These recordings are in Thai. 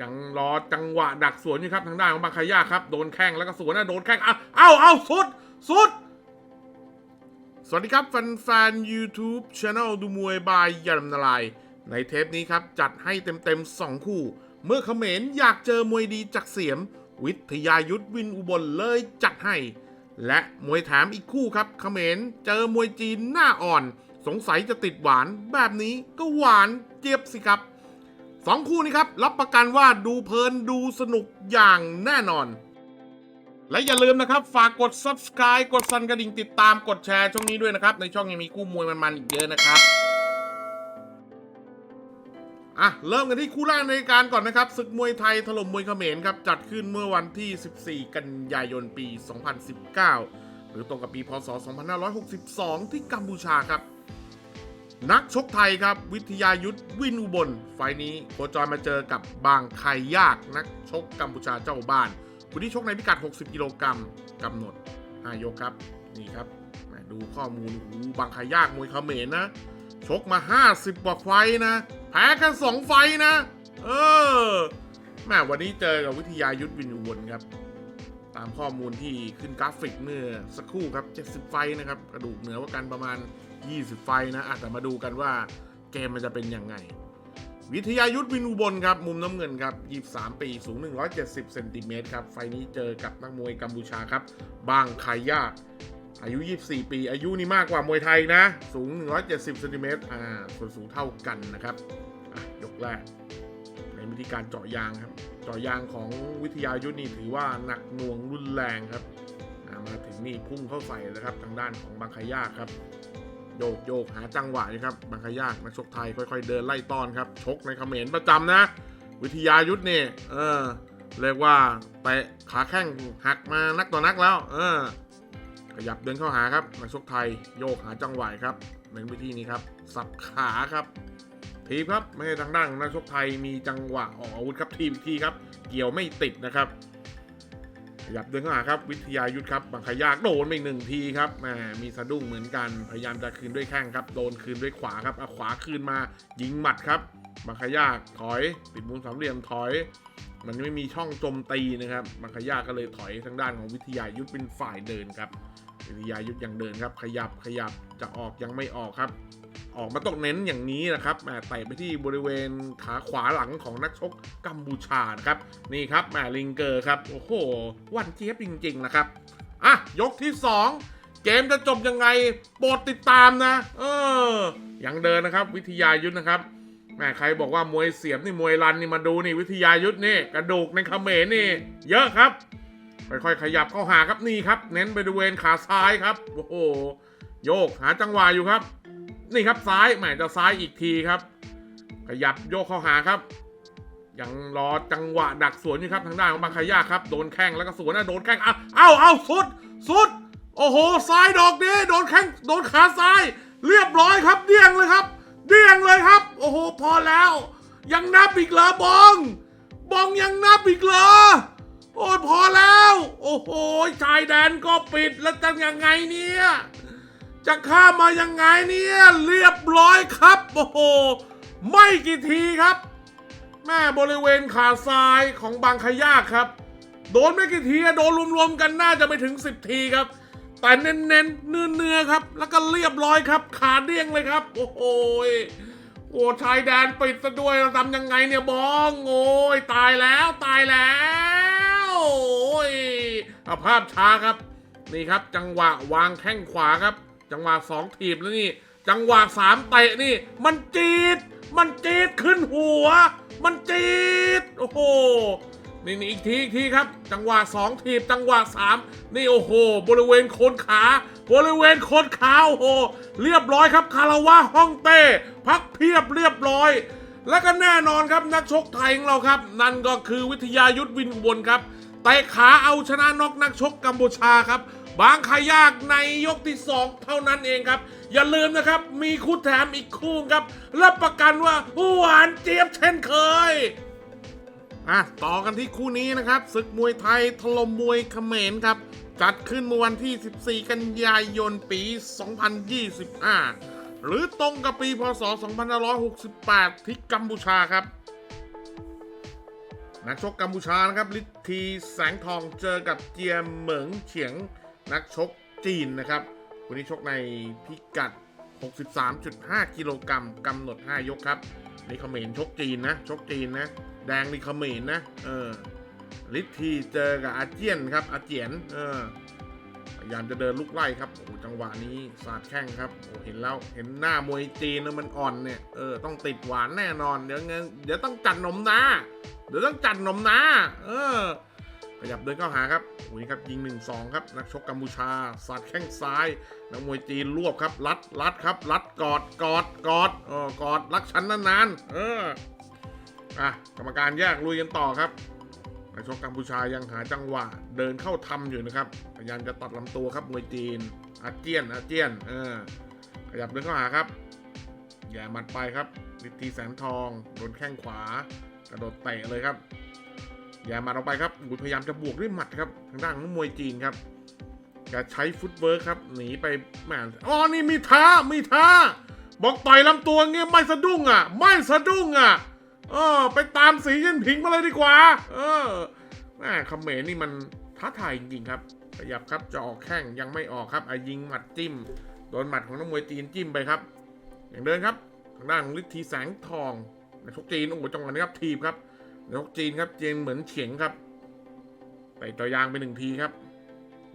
ยังรอจังหวะดักสวนอยู่ครับทางด้านของบางขยาครับ โดนแข้งแล้วก็สวนนะโดนแข้งอะเอ้าเอ้าสุดสุด สวัสดีครับ แฟนๆ YouTube Channel ดูมวยบายยามนารายในเทปนี้ครับ จัดให้เต็มๆ 2 คู่ เมื่อเขมรอยากเจอมวยดีจากเสียม วิทยายุทธวินอุบลเลยจัดให้ และมวยแถมอีกคู่ครับเขมรเจอมวยจีนหน้าอ่อน สงสัยจะติดหวานแบบนี้ก็หวานเจี๊ยบสิครับ สองคู่นี้ครับ รับประกันว่าดูเพลินดูสนุกอย่างแน่นอน และอย่าลืมนะครับ ฝากกด subscribe กดสั่นกระดิ่งติดตามกดแชร์ช่องนี้ด้วยนะครับ ในช่องยังมีคู่มวยมันๆอีกเยอะนะครับอะเริ่มกันที่คู่แรกในการก่อนนะครับศึกมวยไทยถล่มมวยเขมรครับ จัดขึ้นเมื่อวันที่ 14 กันยายนปี 2019 หรือตรงกับปีพศ 2562 ที่กัมพูชาครับ นักชกไทยครับ วิทยายุทธวินอุบล ไฟนี้โคจรมาเจอกับบางไคยากนักชกกัมพูชาเจ้าบ้านคุณที่ชกในพิกัด 60 กิโลกรัมกำหนด5ยกครับ นี่ครับม่ดูข้อมูลโอ้บางขายากมวยเขมรนะ ชกมา 50กว่าไฟนะ แพ้กัน 2 ไฟนะ เออแม่วันนี้เจอกับวิทยายุทธวินอุบลครับ ตามข้อมูลที่ขึ้นกราฟิกเมื่อสักครู่ครับ 70 ไฟนะครับ กระดูกเหนือว่ากันประมาณ 20 ไฟนะอาจจะแต่มาดูกันว่าเกมมันจะเป็นยังไง วิทยายุทธวินอุบลครับ มุมน้ำเงินครับ 23 ปี สูง 170 เซนติเมตรครับ ไฟนี้เจอกับนักมวยกัมพูชาครับ บางไคยาอายุ 24 ปี อายุนี่มากกว่ามวยไทยนะ สูง 170 เซนติเมตรอ่าส่วนสูงเท่ากันนะครับยกแรกในวิธีการเจาะยางครับ เจาะยางของวิทยายุทธนี่ถือว่าหนักหน่วงรุนแรงครับ มาถึงนี่พุ่งเข้าใส่เลยครับ ทางด้านของบางไคยาครับ โยกโยกหาจังหวะอยู่ครับบางขยากนักชกไทยค่อยๆเดินไล่ต้อนครับ ชกในเขมรประจำนะ วิทยายุทธเนี่ยเออเรียกว่าเตะขาแข้งหักมานักต่อนักแล้ว เออ ขยับเดินเข้าหาครับนักชกไทยโยกหาจังหวะครับในวิธีนี้ครับสับขาครับทีครับไม่ให้ทางด้านของนักชกไทยมีจังหวะออกอาวุธครับทีบอีกทีครับ เกี่ยวไม่ติดนะครับ ยับเดินเข้าหาครับ วิทยายุทธครับบางขยากโดนไปหนึ่งทีครับแหมมีสะดุ้งเหมือนกันพยายามจะคืนด้วยแข้งครับโดนคืนด้วยขวาครับเอาขวาคืนมายิงหมัดครับบางขยากถอยปิดมุมสามเหลี่ยมถอย มันไม่มีช่องโจมตีนะครับบางขยากก็เลยถอยทางด้านของวิทยายุทธเป็นฝ่ายเดินครับวิทยายุทธยังเดินครับ ขยับขยับจะออกยังไม่ออกครับ ออกมาต้องเน้นอย่างนี้นะครับแหมเตะไปที่บริเวณขาขวาหลังของนักชกกัมพูชานะครับนี่ครับแหมลิงเกอร์ครับโอ้โหวันเจี๊ยบจริงๆนะครับอะยกที่ 2 เกมจะจบยังไงโปรดติดตามนะ เออยังเดินนะครับ วิทยายุทธนะครับแหม่ใครบอกว่ามวยเสียบนี่มวยรันนี่มาดูนี่วิทยายุทธนี่กระดูกในเขมรนี่ เยอะครับค่อยๆขยับเข้าหาครับนี่ครับ เน้นบริเวณขาซ้ายครับ โอ้โห โยกหาจังหวะอยู่ครับ นี่ครับซ้ายหมจะซ้ายอีกทีครับ ขยับโยกเข้าหาครับ ยังรอจังหวะดักสวนอยู่ครับทางด้านของบางขยาครับโดนแข้งแล้วก็สวนนะโดนแข้งอะเอ้าเอ้าสุดสุด โอ้โหซ้ายดอกนี้โดนแข้งโดนขาซ้าย เรียบร้อยครับเดี้ยงเลยครับ เดี้ยงเลยครับ โอ้โหพอแล้ว ยังนับอีกเหรอบองบองยังนับอีกเหรอโอ้ยพอแล้ว โอ้โหชายแดนก็ปิดแล้วจะยังไงเนี่ย จะข้ามมายังไงเนี่ยเรียบร้อยครับโอ้โหไม่กี่ทีครับ แม่บริเวณขาซ้ายของบางขยากครับ โดนไม่กี่ทีโดนรวมๆกันน่าจะไปถึง 10 ทีครับ แต่เน้นๆเนื้อๆครับ แล้วก็เรียบร้อยครับ ขาเดี้ยงเลยครับ โอ้โหยโอ้ชายแดนปิดซะด้วยเราทำยังไงเนี่ยบองโอ้ยตายแล้วตายแล้วโอ้ยอภาพช้าครับ นี่ครับจังหวะวางแข้งขวาครับ จังหวะสองถีบแล้วนี่ จังหวะสามเตะนี่ มันจีด มันจีดขึ้นหัว มันจีด โอ้โห นี่นี่อีกทีอีกทีครับ จังหวะสองถีบ จังหวะสามนี่โอ้โห บริเวณโคนขา บริเวณโคนขาโอ้โห เรียบร้อยครับ คาราวะฮ่องเต้ พักเพียบเรียบร้อย และก็แน่นอนครับนักชกไทยของเราครับ นั่นก็คือวิทยายุทธวินอุบลครับเตะขาเอาชนะนอกนักชกกัมพูชาครับ บางขายากในยกที่ 2 เท่านั้นเองครับ อย่าลืมนะครับ มีคู่แถมอีกคู่ครับ รับประกันว่าหวานเจี๊ยบเช่นเคยอะต่อกันที่คู่นี้นะครับศึกมวยไทยถล่มมวยเขมรครับ จัดขึ้นเมื่อวันที่ 14 กันยายนปี 2025 หรือตรงกับปีพศ 2568 ที่กัมพูชาครับนักชกกัมพูชานะครับลิทธีแสงทองเจอกับเจียมเหมิงเฉียง นักชกจีนนะครับ วันนี้ชกในพิกัด 63.5 กิโลกรัมกำหนด 5 ยกครับนี่เขมรชกจีนนะ ชกจีนนะ แดงนี่เขมรนะ เออลิทีเจอกับอาเจียนครับ อาเจียน เออพยายามจะเดินลุกไล่ครับโอ้โหจังหวะนี้สาดแข้งครับโอ้เห็นแล้วเห็นหน้ามวยจีนแล้วมันอ่อนเนี่ยเออต้องติดหวานแน่นอน เดี๋ยวเงินเดี๋ยวต้องจัดนมนาเดี๋ยวต้องจัดนมนาเออ ขยับเดินเข้าหาครับโอ้ยครับยิง 1-2 ครับ นักชกกัมพูชาสาดแข้งซ้าย นักมวยจีนรวบครับ รัดรัดครับ รัดกอดกอดกอดเออกอดรักฉันนานๆเอออะกรรมการแยกลุยกันต่อครับนักชกกัมพูชายังหาจังหวะเดินเข้าทำอยู่นะครับพยายามจะตัดลำตัวครับมวยจีนอาเจียนอาเจียนเออขยับเดินเข้าหาครับแย่หมัดไปครับลิทธีแสนทองโดนแข้งขวากระโดดเตะเลยครับ แย่มัดออกไปครับอุยพยายามจะบวกด้วยหมัดครับทางด้านของมวยจีนครับจะใช้ฟุตเวิร์คครับหนีไปแหมอ๋อนี่มีท้ามีท้า บอกต่อยลำตัวเงี้ยไม่สะดุ้งอะ ไม่สะดุ้งอะเออไปตามสีเย็นผิงมาเลยดีกว่า เออแม่คำเขมรนี่มันท้าทายจริงๆครับขยับครับจะออกแข้งยังไม่ออกครับอายิงหมัดจิ้มโดนหมัดของนักมวยจีนจิ้มไปครับอย่างเดินครับทางด้านของฤทธีแสงทองนักชกจีนโอ้โหจังหวะนี้ครับทีบครับ นักชกจีนครับจีนเหมือนเฉียงครับไปต่อยางไปหนึ่งทีครับ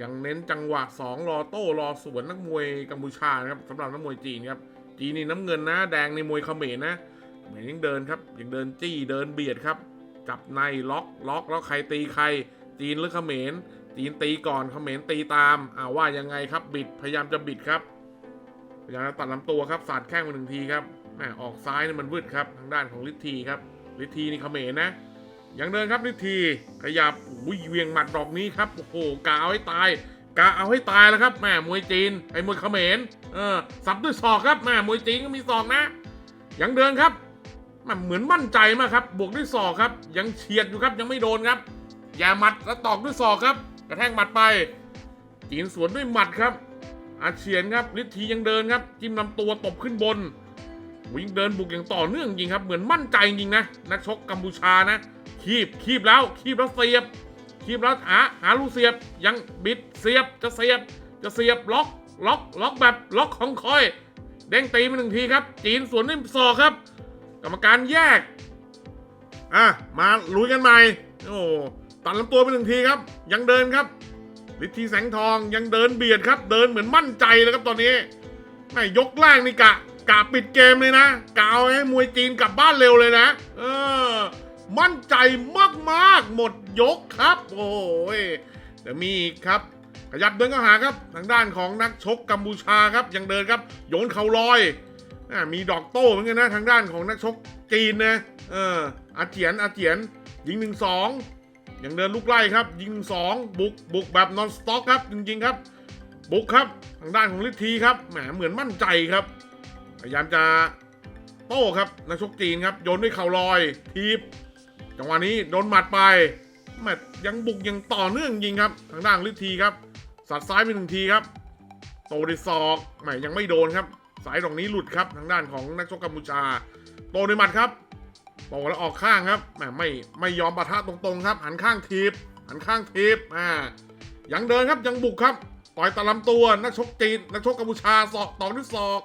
ยังเน้นจังหวะสองรอโต้รอสวนนักมวยกัมพูชานะครับสำหรับนักมวยจีนครับจีนนี่น้ำเงินนะ แดงในมวยเขมรนะเขมรยังเดินครับยังเดินจี้เดินเบียดครับจับในล็อกล็อกแล้วใครตีใคร จีนหรือเขมรจีนตีก่อนเขมรตีตามอ่าว่ายังไงครับบิดพยายามจะบิดครับพยายามจะตัดลำตัวครับสาดแข้งมาหนึ่งทีครับแหมออกซ้ายนี่มันวืดครับทางด้านของลิทธีครับ ลิทีนี่เขมรนะยังเดินครับลิทีขยับอุ้ยเวียงหมัดดอกนี้ครับ โอ้โหกาเอาให้ตายกาเอาให้ตายแล้วครับแหมมวยจีนไอ้มวยเขมรเออสับด้วยศอกครับแหมมวยจีนก็มีศอกนะยังเดินครับมันเหมือนมั่นใจมากครับ บวกด้วยศอกครับ ยังเฉียดอยู่ครับยังไม่โดนครับอย่าหมัดแล้วตอกด้วยศอกครับ กระแทกหมัดไปจีนสวนด้วยหมัดครับอาเฉียนครับฤทธียังเดินครับ จิ้มลำตัวตบขึ้นบน วิ่งเดินบุกอย่างต่อเนื่องจริงครับ เหมือนมั่นใจจริงนะ นักชกกัมพูชานะ คีบคีบแล้วคีบแล้วเสียบ คีบแล้วหาหาลูกเสียบ ยังบิดเสียบจะเสียบจะเสียบล็อกล็อกล็อกแบบล็อกของคอยเด้งตีมาหนึ่งทีครับ จีนสวนด้วยศอกครับ กรรมการแยกอะมาลุยกันใหม่โอ้ตัดลำตัวไปหนึ่งทีครับ ยังเดินครับฤทธีแสงทองยังเดินเบียดครับ เดินเหมือนมั่นใจเลยครับตอนนี้ไม่ยกแรกนี่กะ กะปิดเกมเลยนะกะเอาให้มวยจีนกลับบ้านเร็วเลยนะ เออ มั่นใจมากๆ หมดยกครับ โอ้ยเดี๋ยวมีอีกครับขยับเดินเข้าหาครับ ทางด้านของนักชกกัมพูชาครับ ยังเดินครับ โยนเข่าลอยอมีดอกโต้เหมือนกันนะ ทางด้านของนักชกจีนนะเอออาเจียนอาเจียน ยิงหนึ่งสองยังเดินลุกไล่ครับ ยิงสองบุกบุกแบบนอนสต็อกครับจริงๆครับ บุกครับ ทางด้านของลิทีครับแหมเหมือนมั่นใจครับ พยายามจะโต้ครับนักชกจีนครับโยนด้วยเข่าลอยทีบจังหวะนี้โดนหมัดไปแมตยังบุกยังต่อเนื่องจริงครับ ทางด้านลิทีครับ สัดซ้ายไปหนึ่งทีครับ โตด้วยศอกแหมยังไม่โดนครับ สายตรงนี้หลุดครับทางด้านของนักชกกัมพูชา โตด้วยหมัดครับโตแล้วออกข้างครับแหมไม่ไม่ยอมปะทะตรงๆครับ หันข้างทีบหันข้างทีบอ่ายังเดินครับยังบุกครับต่อยตะลำตัวนักชกจีนนักชกกัมพูชาศอกต่อด้วยศอก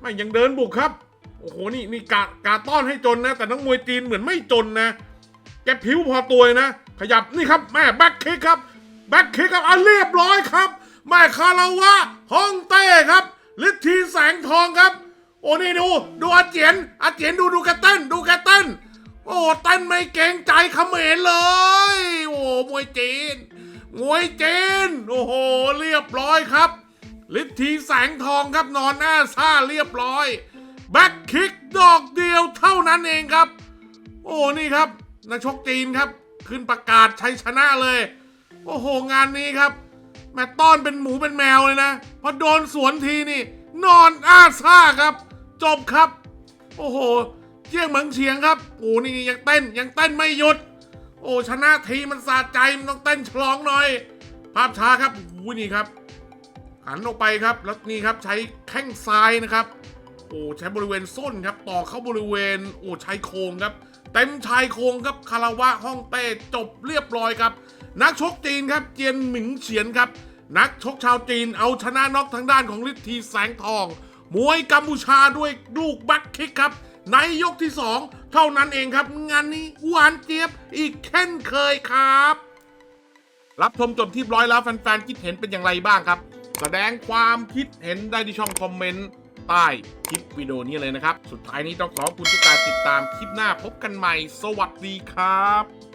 ไม่ยังเดินบุกครับ โอ้โห นี่นี่กากาต้อนให้จนนะ แต่นักมวยจีนเหมือนไม่จนนะ แกผิวพอตัวนะ ขยับนี่ครับแม่แบ็คคิกครับ แบ็คคิกครับอะเรียบร้อยครับ แม่คาราวะฮ่องเต้ครับฤทธีแสงทองครับ โอ้นี่ดู ดูอาเจียนอาเจียนดูดูแกเต้น ดูแกเต้น โอ้เต้นไม่เกรงใจเขมรเลย โอ้มวยจีนมวยจีน โอ้โห เรียบร้อยครับ ฤทธีแสงทองครับนอนหน้าซ่าเรียบร้อย แบ็คคิกดอกเดียวเท่านั้นเองครับ โอ้นี่ครับนักชกจีนครับ ขึ้นประกาศชัยชนะเลย โอ้โหงานนี้ครับแม่ต้อนเป็นหมูเป็นแมวเลยนะพอโดนสวนทีนี่ นอนอ้าซ่าครับ จบครับ โอ้โหเจียงเหมืองเฉียงครับโอ้นี่ยังเต้นยังเต้นไม่หยุด โอ้ชนะทีมันสะใจมันต้องเต้นฉลองหน่อย ภาพช้าครับโอ้โหนี่ครับ หันออกไปครับ แล้วนี่ครับใช้แข้งซ้ายนะครับ โอ้ใช้บริเวณส้นครับ ต่อเข้าบริเวณโอ้ใช้โครงครับ เต็มชายโครงครับคาราวะฮ่องเต้จบเรียบร้อยครับ นักชกจีนครับเจียนหมิงเฉียนครับ นักชกชาวจีนเอาชนะน็อกทางด้านของฤทธีแสงทอง มวยกัมพูชาด้วยลูกบัคคิกครับในยกที่ 2 เท่านั้นเองครับ งานนี้หวานเจี๊ยบอีกเช่นเคยครับ รับชมจบที่ร้อยแล้วแฟนๆคิดเห็นเป็นอย่างไรบ้างครับ แสดงความคิดเห็นได้ที่ช่องคอมเมนต์ใต้คลิปวิดีโอนี้เลยนะครับ สุดท้ายนี้ต้องขอบคุณทุกการติดตามคลิปหน้าพบกันใหม่ สวัสดีครับ